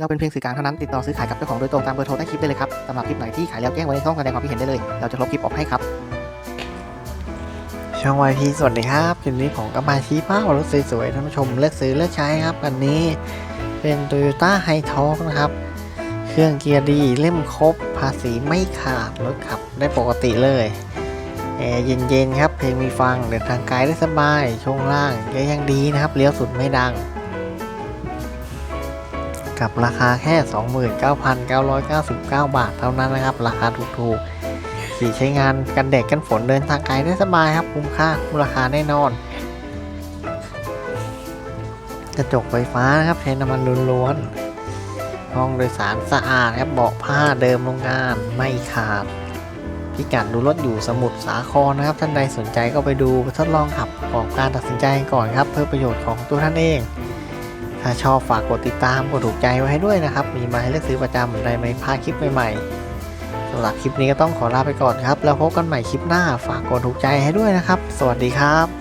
เราเป็นเพียงสื่อกลางเท่านั้นติดต่อซื้อขายกับเจ้าของโดยตรงตามเบอร์โทรใต้คลิปได้เลยครับสำหรับคลิปไหนที่ขายแล้วแจ้งไว้ในช่องแสดงความคิดเห็นได้เลย เราจะลบคลิปออกให้ครับ ช่องวายพีสวัสดีครับคลิปนี้ผมก็มาชี้เป้ารถสวยๆท่านผู้ชมเลือกซื้อเลือกใช้ครับอันนี้เป็น Toyota h i t o นะครับ เครื่องเกียร์ดีเล่มครบ ภาษีไม่ขาดรถขับได้ปกติเลยแอร์เย็นๆครับเพลงมีฟังเดินทางไกลได้สบายช่วงล่างก็ยังดีนะครับเลี้ยวสุดไม่ดัง กับราคาแค่ 29,999 บาทเท่านั้นนะครับ ราคาถูกๆขี่ใช้งานกันแดดกันฝนเดินทางไกลได้สบายครับคุ้มค่าคุ้มราคาแน่นอน กระจกไฟฟ้านะครับใช้น้ำมันล้วนๆห้องโดยสารสะอาดครับเบาะผ้าเดิมโรงงานไม่ขาดพิกัดดูรถอยู่สมุทรสาครนะครับ ท่านใดสนใจก็ไปดูทดลองขับประกอบการตัดสินใจก่อนครับ เพื่อประโยชน์ของตัวท่านเอง ถ้าชอบฝากกดติดตามกดถูกใจไว้ให้ด้วยนะครับ มีมาให้เลือกซื้อประจำได้ไม่พลาดคลิปใหม่ๆสำหรับคลิปนี้ก็ต้องขอลาไปก่อนครับ แล้วพบกันใหม่คลิปหน้าฝากกดถูกใจให้ด้วยนะครับ สวัสดีครับ